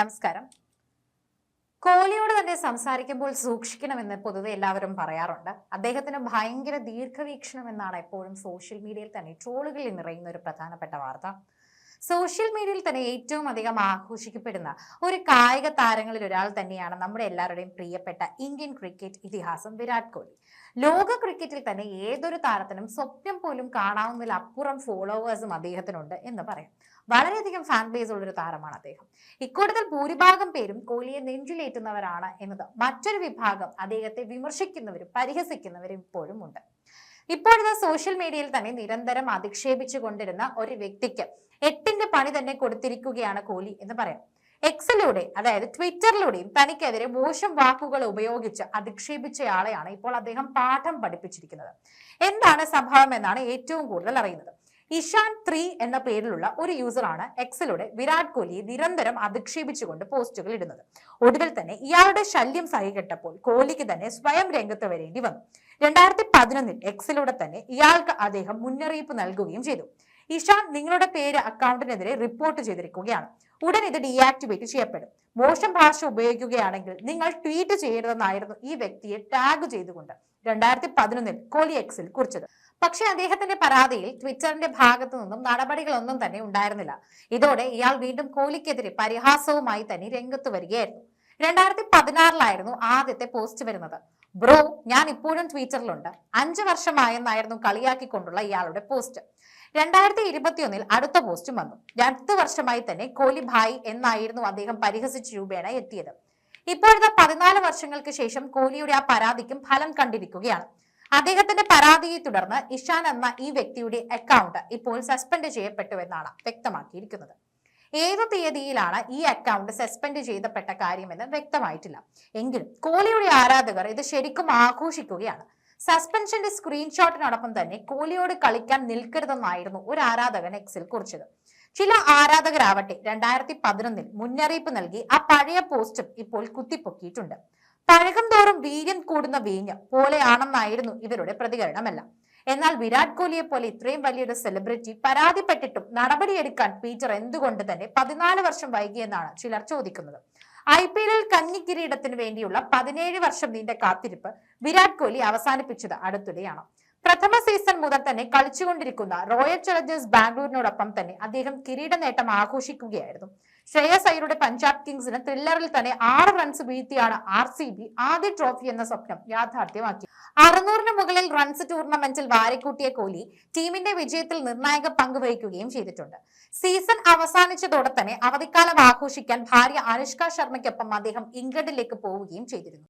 നമസ്കാരം. കോഹ്ലിയോട് തന്നെ സംസാരിക്കുമ്പോൾ സൂക്ഷിക്കണമെന്ന് പൊതുവെ എല്ലാവരും പറയാറുണ്ട്. അദ്ദേഹത്തിന് ഭയങ്കര ദീർഘവീക്ഷണം എന്നാണ് എപ്പോഴും സോഷ്യൽ മീഡിയയിൽ തന്നെ ട്രോളുകളിൽ നിറയുന്ന ഒരു പ്രധാനപ്പെട്ട വാർത്ത. സോഷ്യൽ മീഡിയയിൽ തന്നെ ഏറ്റവും അധികം ആഘോഷിക്കപ്പെടുന്ന ഒരു കായിക താരങ്ങളിൽ ഒരാൾ തന്നെയാണ് നമ്മുടെ എല്ലാവരുടെയും പ്രിയപ്പെട്ട ഇന്ത്യൻ ക്രിക്കറ്റ് ഇതിഹാസം വിരാട് കോഹ്ലി. ലോക ക്രിക്കറ്റിൽ തന്നെ ഏതൊരു താരത്തിനും സ്വപ്നം പോലും കാണാവുന്നതിലപ്പുറം ഫോളോവേഴ്സും അദ്ദേഹത്തിനുണ്ട് എന്ന് പറയാം. വളരെയധികം ഫാൻ ബേസ് ഉള്ളൊരു താരമാണ് അദ്ദേഹം. ഇക്കൂട്ടത്തിൽ ഭൂരിഭാഗം പേരും കോഹ്ലിയെ നെഞ്ചിലേറ്റുന്നവരാണ് എന്നത് മറ്റൊരു വിഭാഗം അദ്ദേഹത്തെ വിമർശിക്കുന്നവരും പരിഹസിക്കുന്നവരും ഇപ്പോഴും ഉണ്ട്. ഇപ്പോഴത്തെ സോഷ്യൽ മീഡിയയിൽ തന്നെ നിരന്തരം അധിക്ഷേപിച്ചു കൊണ്ടിരുന്ന ഒരു വ്യക്തിക്ക് എട്ടിന്റെ പണി തന്നെ കൊടുത്തിരിക്കുകയാണ് കോഹ്ലി എന്ന് പറയാം. എക്സിലൂടെ അതായത് ട്വിറ്ററിലൂടെയും തനിക്കെതിരെ മോശം വാക്കുകൾ ഉപയോഗിച്ച് അധിക്ഷേപിച്ചയാളെയാണ് ഇപ്പോൾ അദ്ദേഹം പാഠം പഠിപ്പിച്ചിരിക്കുന്നത്. എന്താണ് സംഭവം എന്നാണ് ഏറ്റവും കൂടുതൽ അറിയുന്നത്. ഇഷാൻ ത്രീ എന്ന പേരിലുള്ള ഒരു യൂസറാണ് എക്സിലൂടെ വിരാട് കോഹ്ലിയെ നിരന്തരം അധിക്ഷേപിച്ചുകൊണ്ട് പോസ്റ്റുകൾ ഇടുന്നത്. ഒടുവിൽ തന്നെ ഇയാളുടെ ശല്യം സഹികെട്ടപ്പോൾ കോഹ്ലിക്ക് തന്നെ സ്വയം രംഗത്ത് വരേണ്ടി വന്നു. രണ്ടായിരത്തി പതിനൊന്നിൽ എക്സിലൂടെ തന്നെ ഇയാൾക്ക് അദ്ദേഹം മുന്നറിയിപ്പ് നൽകുകയും ചെയ്തു. ഇഷാൻ നിങ്ങളുടെ പേര് അക്കൗണ്ടിനെതിരെ റിപ്പോർട്ട് ചെയ്തിരിക്കുകയാണ്. ഉടൻ ഇത് ഡീആക്ടിവേറ്റ് ചെയ്യപ്പെടും. മോശം ഭാഷ ഉപയോഗിക്കുകയാണെങ്കിൽ നിങ്ങൾ ട്വീറ്റ് ചെയ്യരുതെന്നായിരുന്നു ഈ വ്യക്തിയെ ടാഗ് ചെയ്തുകൊണ്ട് രണ്ടായിരത്തി പതിനൊന്നിൽ കോലി എക്സിൽ കുറിച്ചത്. പക്ഷേ അദ്ദേഹത്തിന്റെ പരാതിയിൽ ട്വിറ്ററിന്റെ ഭാഗത്തു നിന്നും നടപടികളൊന്നും തന്നെ ഉണ്ടായിരുന്നില്ല. ഇതോടെ ഇയാൾ വീണ്ടും കോലിക്കെതിരെ പരിഹാസവുമായി തന്നെ രംഗത്ത് വരികയായിരുന്നു. രണ്ടായിരത്തി പതിനാറിലായിരുന്നു ആദ്യത്തെ പോസ്റ്റ് വരുന്നത്. ബ്രോ ഞാൻ ഇപ്പോഴും ട്വിറ്ററിലുണ്ട്. അഞ്ചു വർഷമായെന്നായിരുന്നു കളിയാക്കിക്കൊണ്ടുള്ള ഇയാളുടെ പോസ്റ്റ്. രണ്ടായിരത്തി ഇരുപത്തിയൊന്നിൽ അടുത്ത പോസ്റ്റും വന്നു. രണ്ട് വർഷമായി തന്നെ കോലി ഭായ് എന്നായിരുന്നു അദ്ദേഹം പരിഹസിച്ച് രൂപേണ എത്തിയത്. ഇപ്പോഴത്തെ പതിനാല് വർഷങ്ങൾക്ക് ശേഷം കോഹ്ലിയുടെ ആ പരാതിക്കും ഫലം കണ്ടിരിക്കുകയാണ്. അദ്ദേഹത്തിന്റെ പരാതിയെ തുടർന്ന് ഇഷാൻ എന്ന ഈ വ്യക്തിയുടെ അക്കൗണ്ട് ഇപ്പോൾ സസ്പെൻഡ് ചെയ്യപ്പെട്ടുവെന്നാണ് വ്യക്തമാക്കിയിരിക്കുന്നത്. ഏത് തീയതിയിലാണ് ഈ അക്കൗണ്ട് സസ്പെൻഡ് ചെയ്തപ്പെട്ട കാര്യമെന്ന് വ്യക്തമായിട്ടില്ല. എങ്കിലും കോഹ്ലിയുടെ ആരാധകർ ഇത് ശരിക്കും ആഘോഷിക്കുകയാണ്. സസ്പെൻഷന്റെ സ്ക്രീൻഷോട്ടിനോടൊപ്പം തന്നെ കോഹ്ലിയോട് കളിക്കാൻ നിൽക്കരുതെന്നായിരുന്നു ഒരു ആരാധകൻ എക്സിൽ കുറിച്ചത്. ചില ആരാധകരാവട്ടെ രണ്ടായിരത്തി പതിനൊന്നിൽ മുന്നറിയിപ്പ് നൽകി ആ പഴയ പോസ്റ്റും ഇപ്പോൾ കുത്തിപ്പൊക്കിയിട്ടുണ്ട്. പഴകം തോറും വീര്യം കൂടുന്ന വീഞ്ഞ് പോലെയാണെന്നായിരുന്നു ഇവരുടെ പ്രതികരണമെല്ലാം. എന്നാൽ വിരാട് കോഹ്ലിയെ പോലെ ഇത്രയും വലിയൊരു സെലിബ്രിറ്റി പരാതിപ്പെട്ടിട്ടും നടപടിയെടുക്കാൻ പീറ്റർ എന്തുകൊണ്ട് തന്നെ പതിനാല് വർഷം വൈകിയെന്നാണ് ചിലർ ചോദിക്കുന്നത്. ഐ പി എല്ലിൽ കന്നി കിരീടത്തിന് വേണ്ടിയുള്ള പതിനേഴ് വർഷം നീണ്ട കാത്തിരിപ്പ് വിരാട് കോഹ്ലി അവസാനിപ്പിച്ചത് അടുത്തിടെയാണ്. പ്രഥമ സീസൺ മുതൽ തന്നെ കളിച്ചുകൊണ്ടിരിക്കുന്ന റോയൽ ചലഞ്ചേഴ്സ് ബാംഗ്ലൂരിനോടൊപ്പം തന്നെ അദ്ദേഹം കിരീട നേട്ടം ആഘോഷിക്കുകയായിരുന്നു. ശ്രേയസ് അയ്യരുടെ പഞ്ചാബ് കിങ്സിന് ത്രില്ലറിൽ തന്നെ ആറ് റൺസ് വീഴ്ത്തിയാണ് ആർ സി ബി ആദ്യ ട്രോഫി എന്ന സ്വപ്നം യാഥാർത്ഥ്യമാക്കി. അറുന്നൂറിന് മുകളിൽ റൺസ് ടൂർണമെന്റിൽ വാരിക്കൂട്ടിയ കോഹ്ലി ടീമിന്റെ വിജയത്തിൽ നിർണായക പങ്ക് വഹിക്കുകയും ചെയ്തിട്ടുണ്ട്. സീസൺ അവസാനിച്ചതോടെ തന്നെ അവധിക്കാലം ആഘോഷിക്കാൻ ഭാര്യ അനുഷ്ക ശർമ്മയ്ക്കൊപ്പം അദ്ദേഹം ഇംഗ്ലണ്ടിലേക്ക് പോവുകയും ചെയ്തിരുന്നു.